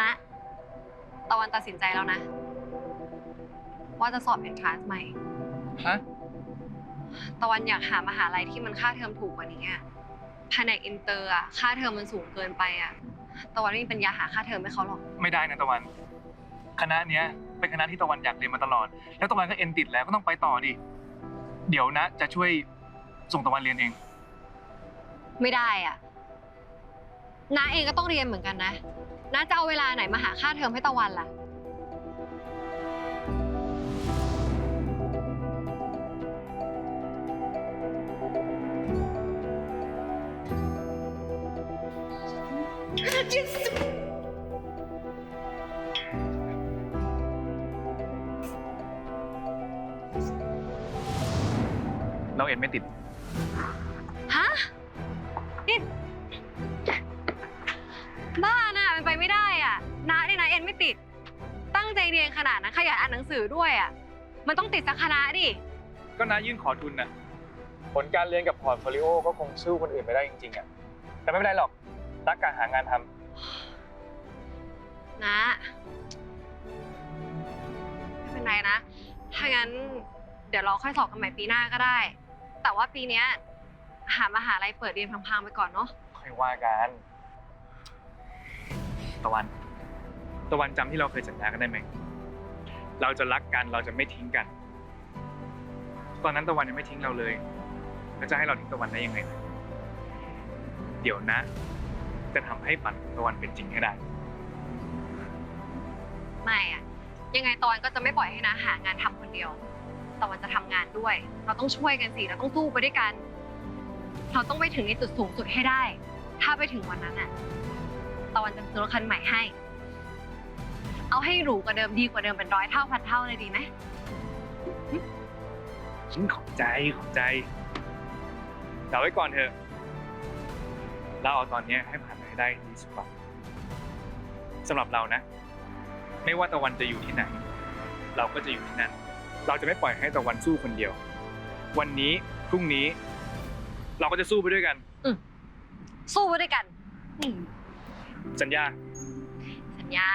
นะ ตะวันตัดสินใจแล้วนะ ว่าจะสอบเอนทรานซ์ใหม่ ฮะ ตะวันอยากหามหาลัยที่มันค่าเทอมถูกกว่านี้อะแผนกอินเตอร์อะค่าเทอมมันสูงเกินไปอะตะวันไม่มีปัญญาหาค่าเทอมให้เขาหรอก ไม่ได้นะตะวัน คณะเนี้ยเป็นคณะที่ตะวันอยากเรียนมาตลอด แล้วตะวันก็เอ็นติดแล้วก็ต้องไปต่อดิ เดี๋ยวนะ จะช่วยส่งตะวันเรียนเอง ไม่ได้อะน้าเองก็ต้องเรียนเหมือนกันนะ น้าจะเอาเวลาไหนมาหาค่าเทอมให้ตะวันล่ะเราเอ็นไม่ติด ไปไม่ได้อะน้าเนี่ยนะเอ็นไม่ติด ตั้งใจเรียนขนาดนั้นขยันอ่านหนังสือด้วยอะ มันต้องติดสักคณะดิ ก็น้ายื่นขอทุนนะผลการเรียนกับพอร์ตโฟลิโอก็คงสู้คนอื่นไม่ได้จริงๆอะแต่ไม่เป็นไรหรอกรักการหางานทำนะไม่เป็นไรนะ ถ้างั้นเดี๋ยวเราค่อยสอบกันใหม่ปีหน้าก็ได้ แต่ว่าปีเนี้ยหามหาลัยเปิดเรียนพังๆไปก่อนเนาะ ค่อยว่ากัน ตะวัน ตะวันจำที่เราเคยสัญญากันได้ไหม เราจะรักกันเราจะไม่ทิ้งกัน ตอนนั้นตะวันยังไม่ทิ้งเราเลย แล้วจะให้เราทิ้งตะวันได้ยังไง เดี๋ยวนะ จะทำให้ฝันของตะวันเป็นจริงให้ได้ ไม่อะยังไงตอนก็จะไม่ปล่อยให้นะหางานทำคนเดียวตะวันจะทำงานด้วย เราต้องช่วยกันสิเราต้องสู้ไปด้วยกัน เราต้องไปถึงในจุดสูงสุดให้ได้ ถ้าไปถึงวันนั้นอะ ตะวันจะซื้อรถคันใหม่ให้ เอาให้หรูกว่าเดิมดีกว่าเดิมเป็นร้อยเท่าพันเท่าเลยดีไหมฉันขอบใจขอบใจแต่ไว้ก่อนเถอะ เราเอาตอนเนี้ยให้ผ่านไปให้ได้ดีสุดก่อนสำหรับเรานะ ไม่ว่าตะวันจะอยู่ที่ไหน เราก็จะอยู่ที่นั่น เราจะไม่ปล่อยให้ตะวันสู้คนเดียว วันนี้พรุ่งนี้ เราก็จะสู้ไปด้วยกัน สู้ไปด้วยกันนี่ สัญญา สัญญา